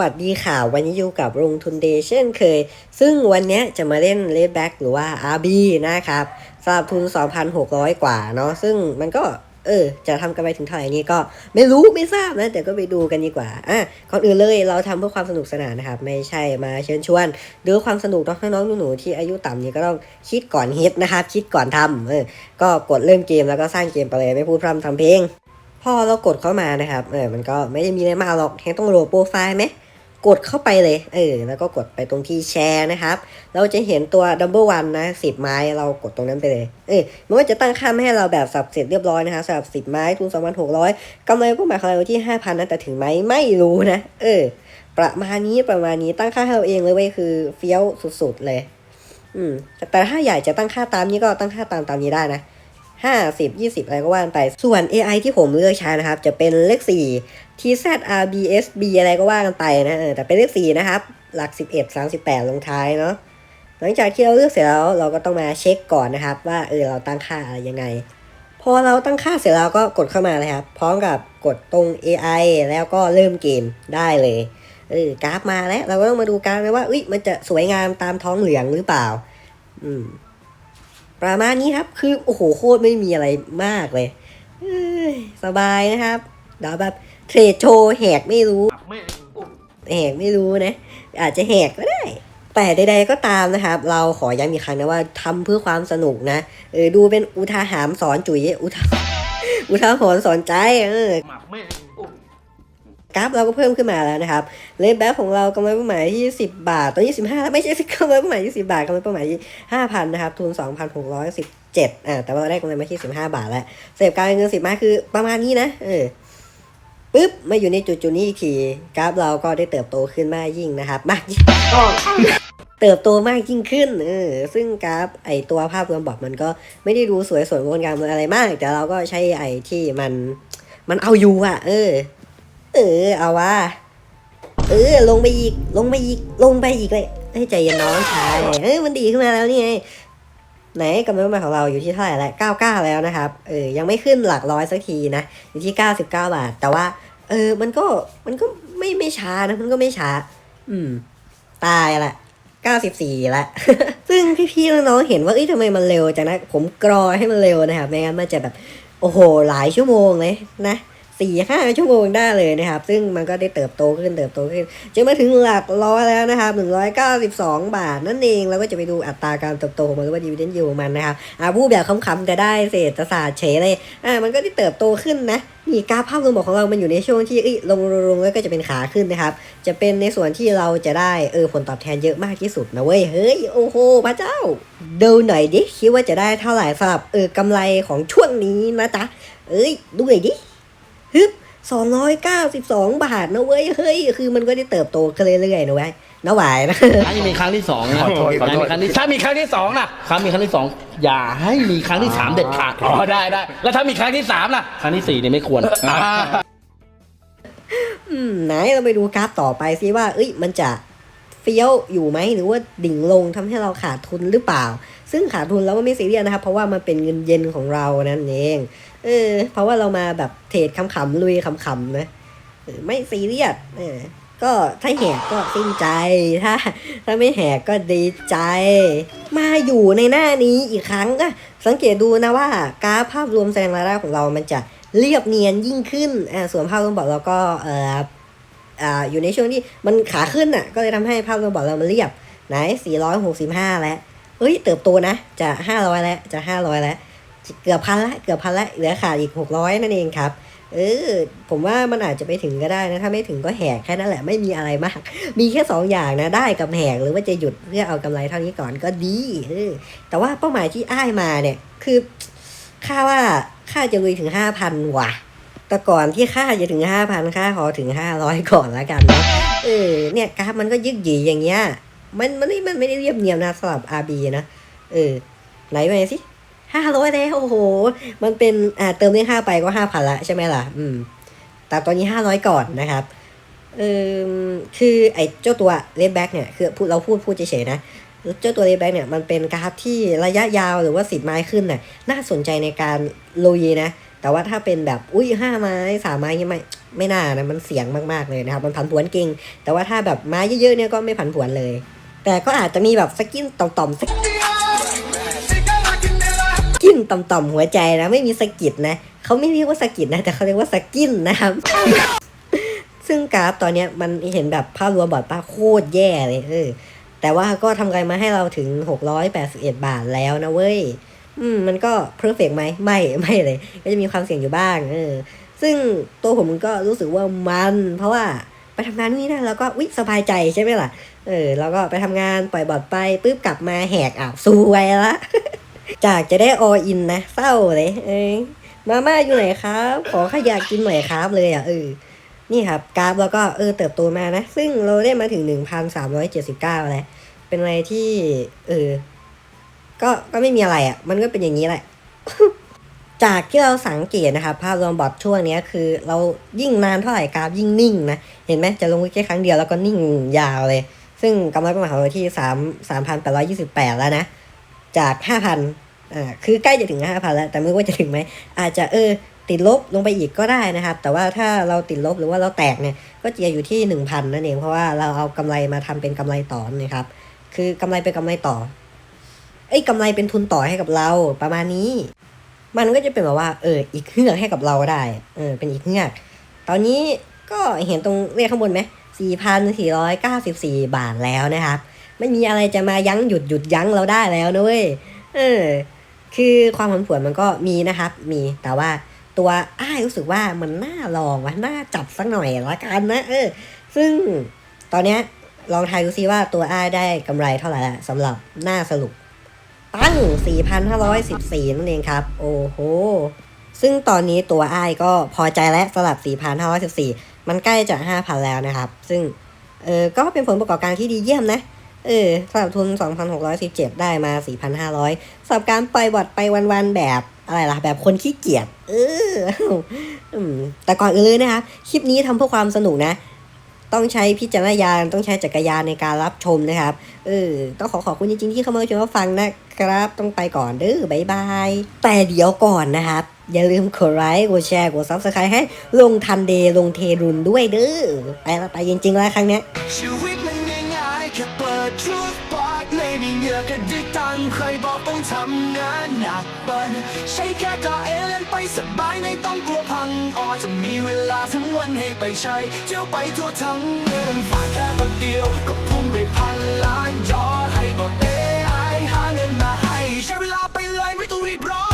วัสดีค่ะ วันนี้อยู่กับลงทุนเดย์เช่นเคย ซึ่งวันนี้จะมาเล่นเลดแบ็กหรือว่า RB นะครับสำหรับทุน 2,600 กว่าเนาะซึ่งมันก็เออ จะทำกันไปถึงเท่าไหร่นี้ก็ไม่รู้ไม่ทราบนะ แต่ก็ไปดูกันดีกว่า อะก่อนอื่นเลยเราทำเพื่อความสนุกสนานนะครับ ไม่ใช่มาเชิญชวนหรือความสนุกน้องๆหนูๆที่อายุต่ำนี้ก็ต้องคิดก่อนฮิตนะครับ คิดก่อนทำเออ ก็กดเริ่มเกมแล้วก็สร้างเกมไปเลยไม่พูดพร่ำทำเพลงพอเรากดเข้ามานะครับ เออ มันก็ไม่ได้มีอะไรมาหรอกแค่ต้องโหลดโปรไฟล์ไหม กดเข้าไปเลย เออ แล้วก็กดไปตรงที่แชร์นะครับ เราจะเห็นตัว number one นะสิบไม้ เรากดตรงนั้นไปเลย เออมันก็จะตั้งค่าไม่ให้เราแบบสับเสร็จเรียบร้อยนะคะสำหรับสิบไม้ทุนสองพันหกร้อยกำไรก็หมายความว่าที่ห้าพันนะแต่ถึงไหมไม่รู้นะ เออ ประมาณนี้ประมาณนี้ตั้งค่าให้เราเองเลยเว้ยคือเฟี้ยวสุดๆเลย อืม แต่ถ้าอยากจะตั้งค่าตามนี้ก็ตั้งค่าตามตามนี้ได้นะ ห้าสิบยี่สิบอะไรก็ว่ากันไป ส่วน AI ที่ผมเลือกใช้นะครับ จะเป็นเลขสี่ TZRBSB อะไรก็ว่ากันไปนะแต่เป็นเลขสี่นะครับ หลักสิบเอ็ดสามสิบแปดลงท้ายเนาะหลังจากที่เราเลือกเสร็จแล้วเราก็ต้องมาเช็คก่อนนะครับ ว่าเออเราตั้งค่าอะไรยังไง พอเราตั้งค่าเสร็จแล้วก็กดเข้ามาเลยครับพร้อมกับกดตรง AI แล้วก็เริ่มเกมได้เลยเออกราฟมาแล้ว เราก็ต้องมาดูกราฟนะว่าอุ้ยมันจะสวยงามตามท้องเหลืองหรือเปล่า อืม ประมาณนี้ครับ คือโอ้โหโคตรไม่มีอะไรมากเลยสบายนะครับเดี๋ยวแบบเทรดโชว์แหกไม่รู้แหกไม่รู้นะ อาจจะแหกก็ได้ แต่ใดๆก็ตามนะครับ เราขอย้ำอีกครั้งนะว่าทำเพื่อความสนุกนะเออดูเป็นอุทาหามสอนจุ๋ยอุทาอุทาหรณ์สอนใจเออ กราฟเราก็เพิ่มขึ้นมาแล้วนะครับเลนแบ็คของเรากำไรเป้าหมายที่ 10 บาท ตอนนี้15แล้วไม่ใช่กำไรเป้าหมายที่10บาทกำไรเป้าหมายที่5,000นะครับทุน 2,617อ่าแต่ว่าเราได้กำไรมาที่ 15 บาทแล้วเสพการเงิน10มาคือประมาณนี้นะเออปึ๊บมาอยู่ในจุดจุดนี้อีกทีกราฟเราก็ได้เติบโตขึ้นมากยิ่งนะครับ มากยิ่งเติบโตมากยิ่งขึ้นเออซึ่งกราฟไอตัวภาพรวมบอกมันก็ไม่ได้ดูสวยสวยงดงามอะไรมาก แต่เราก็ใช้ไอที่มันมันเอาอยู่อะเออ เออ เอาว่าเออ ลงไปอีก ลงไปอีก ลงไปอีกเลยให้ใจเย็นน้องชายเอ้ยมันดีขึ้นมาแล้วนี่ไงไหนกำลังมาของเราอยู่ที่เท่าไหร่แล้ว99แล้วนะครับ เออ ยังไม่ขึ้นหลักร้อยสักทีนะ อยู่ที่99บเก้าบาท แต่ว่า เออ มันก็ มันก็ไม่ไม่ช้านะ มันก็ไม่ช้า อืม ตายละ94ละ ซึ่งพี่ๆน้องๆเห็นว่าเอ้ยทำไมมันเร็วจังนะ ผมกรอให้มันเร็วนะครับ ไม่งั้นมันจะแบบ โอ้โห หลายชั่วโมงเลยนะ สี่ห้าชั่วโมงได้เลยนะครับ ซึ่งมันก็ได้เติบโตขึ้นเติบโตขึ้นจนมาถึงหลักร้อยแล้วนะครับหนึ่งร้อยเก้าสิบสองบาทนั่นเองเราก็จะไปดูอัตราการเติบโตของมันว่าดีเวเดนยูของมันนะครับอ่าผู้แบบคำๆจะได้เศรษฐศาสตร์เฉเลยอ่ามันก็ได้เติบโตขึ้นนะนี่กราฟภาพรวมของเรามันอยู่ในช่วงที่ลงลงๆแล้วก็จะเป็นขาขึ้นนะครับ จะเป็นในส่วนที่เราจะได้เออผลตอบแทนเยอะมากที่สุดนะเว้ยเฮ้ยโอ้โหพระเจ้าดูหน่อยดิคิดว่าจะได้เท่าไหร่สำหรับเออกำไรของช่วงนี้นะจ๊ะเอ้ยดูหน่อยดิ ฮึบสองร้อยเก้าสิบสองบาทนะเว้ย เฮ้ย คือมันก็ได้เติบโตขึ้นเรื่อยๆนะเว้ยนะหวายนะ ถ้ามีครั้งที่สองนะขอโทษขอโทษ มีครั้งที่ถ้ามีครั้งที่สองล่ะครั้งมีครั้งที่สองอย่าให้มีครั้งที่สามเด็ดขาดอ๋อได้ได้แล้วถ้ามีครั้งที่สามล่ะครั้งที่สี่เนี่ยไม่ควรอืมไหนเราไปดูกราฟต่อไปซิว่า เอ้ย มันจะเฟี้ยวอยู่ไหม หรือว่าดิ่งลงทำให้เราขาดทุนหรือเปล่า ซึ่งขาดทุนแล้วมันไม่ซีเรียสนะครับ เพราะว่ามันเป็นเงินเย็นของเรานั่นเองเออเพราะว่าเรามาแบบเทรดขำๆลุยขำๆนะไม่ซีเรียสเออก็ถ้าแหกก็สิ้นใจถ้า ถ้าไม่แหกก็ดีใจ มาอยู่ในหน้านี้อีกครั้งก็สังเกตดูนะว่ากราฟภาพรวมแสดงรายได้ของเรามันจะเรียบเนียนยิ่งขึ้นอ่าส่วนภาพรวมบอกเราก็เอออ่าอยู่ในช่วงที่มันขาขึ้นอะก็เลยทำให้ภาพรวมบอกเรามันเรียบไหน465 แล้ว เฮ้ยเติบโตนะจะ500แล้วจะ500แล้ว เกือบพันละเกือบพันละเหลือขาดอีก600นั่นเองครับเออผมว่ามันอาจจะไปถึงก็ได้นะ ถ้าไม่ถึงก็แหกแค่นั้นแหละไม่มีอะไรมาก มีแค่ 2 อย่างนะ ได้กับแหกหรือว่าจะหยุดเพื่อเอากำไรเท่านี้ก่อนก็ดีเออแต่ว่าเป้าหมายที่อ้ายมาเนี่ย คือค่าว่าค่าจะลุยถึง 5,000 ว่ะ แต่ก่อนที่ค่าจะถึง 5,000ค่าขอถึง 500 ก่อนแล้วกันนะเออเนี่ยกราฟมันก็ยึกหยีอย่างเงี้ย มันมันไม่มันไม่ได้เรียบเนียนนะสำหรับ RB นะเออไหนไปสิห้าร้อยแล้วโอ้โห มันเป็นอ่าเติมเลขห้าไปก็ห้าพันละใช่ไหมล่ะ อืม แต่ตอนนี้ห้าร้อยก่อนนะครับเออคือไอ้เจ้าตัวเลดแบ็กเนี่ยคือพูดเราพูดพูดเฉยๆนะเจ้าตัวเลดแบ็กเนี่ยมันเป็นกราฟที่ระยะยาวหรือว่าสิบไม้ขึ้นน่ะน่าสนใจในการลุยนะ แต่ว่าถ้าเป็นแบบอุ้ยห้าไม้สามไม้ยังไม่ไม่น่านะมันเสี่ยงมากๆเลยนะครับ มันผันผวนเก่งแต่ว่าถ้าแบบไมาเยอะๆเนี่ยก็ไม่ผันผวนเลย แต่ก็อาจจะมีแบบสกินต่อมๆสกินต่อมๆหัวใจนะไม่มีสกิดนะเขาไม่เรียกว่าสกิดนะ แต่เขาเรียกว่าสกินนะครับ ซึ่งกราฟตอนเนี้ยมันเห็นแบบภาพรวมบอดป้าโคตรแย่เลยเออแต่ว่าก็ทำไรมาให้เราถึง 681 บาทแล้วนะเว้ย อืม มันก็เพอร์เฟกไหม ไม่ ไม่เลย ก็จะมีความเสี่ยงอยู่บ้าง เออ ซึ่งตัวผมก็รู้สึกว่ามัน เพราะว่าไปทำงานนี่นะแล้วก็วิสบายใจใช่ไหมล่ะ เออแล้วก็ไปทำงานปล่อยบอดไปปุ๊บกลับมาแหกอ่าวซวยละ จากจะได้ออินนะเศร้าเลยเออมาม่าอยู่ไหนครับ ขอขยากกินหน่อยครับเลยอะเออนี่ครับกราฟแล้วก็เออเติบโตมานะ ซึ่งเราได้มาถึง1,379แล้วเป็นอะไรที่ เออ ก็ก็ไม่มีอะไรอะ มันก็เป็นอย่างนี้แหละ จากที่เราสังเกตนะครับ ภาพรวมบอทช่วงนี้คือ เรายิ่งนานเท่าไหร่กราฟยิ่งนิ่งนะ เห็นไหมจะลงแค่ครั้งเดียวแล้วก็นิ่งยาวเลย ซึ่งกำไรประมาณของเราที่สามสามพันแปดร้อยยี่สิบแปดแล้วนะ จากห้าพันอ่าคือใกล้จะถึงห้าพันแล้ว แต่ไม่รู้ว่าจะถึงไหม อาจจะเออติดลบลงไปอีกก็ได้นะครับ แต่ว่าถ้าเราติดลบหรือว่าเราแตกเนี่ย ก็จะอยู่ที่หนึ่งพันนั่นเอง เพราะว่าเราเอากำไรมาทำเป็นกำไรต่อนะครับ คือกำไรเป็นกำไรต่อเอ้ยกำไรเป็นทุนต่อให้กับเราประมาณนี้ มันก็จะเป็นแบบว่า เออ อีกเฮือกให้กับเราได้ เออ เป็นอีกเฮือก ตอนนี้ก็เห็นตรงเลขข้างบนไหม สี่พันสี่ร้อยเก้าสิบสี่บาทแล้วนะครับ ไม่มีอะไรจะมายั้งหยุดหยุดยั้งเราได้แล้วนะเว้ยเออ คือความผันผวนมันก็มีนะครับ มีแต่ว่าตัวอ้ายรู้สึกว่ามันน่าลองว่าน่าจับสักหน่อยละกันนะเออ ซึ่งตอนเนี้ยลองทายดูซิว่าตัวอ้ายได้กำไรเท่าไหร่ละสำหรับหน้าสรุปตั้ง 4,514 นั่นเองครับ โอ้โห ซึ่งตอนนี้ตัวอ้ายก็พอใจแล้วสำหรับ 4,514 มันใกล้จะ5,000แล้วนะครับ ซึ่งเออก็เป็นผลประกอบการที่ดีเยี่ยมนะ เออสำหรับทุน 2,617 ได้มา 4,500สำหรับการปล่อยบอทไปวันๆแบบอะไรล่ะ แบบคนขี้เกียจเออแต่ก่อนอื่นเลยนะครับคลิปนี้ทำเพื่อความสนุกนะ ต้องใช้พิจารณญาณต้องใช้จักรยานในการรับชมนะครับ เออ ต้องขอขอบคุณจริงๆที่เข้ามาชมรับฟังนะครับ ต้องไปก่อนเด้อบายบาย แต่เดี๋ยวก่อนนะครับ อย่าลืมกดไลค์กดแชร์กดซับสไครต์ให้ลงทันเดย์ลงเทรุนด้วยเด้อไปละไปจริงๆแล้วครั้งเนี้ยชีวิตมันง่ายๆแค่เปิดชุดปากไม่มีเหงื่อกันดิตังใครบอกต้องทำงานหนักบันใช้แค่ก็เอเลนไปสบายไม่ต้องกลัวพังออจะมีเวลาทั้งวันให้ไปใช้เที่ยวไปทั่วทั้งเมืองฝากแค่แป๊บเดียวก็พุ่งไปพันล้านยอดให้บอกเอไอหาเงินมาให้ใช้เวลาไปเลยไม่ต้องรีบร้อน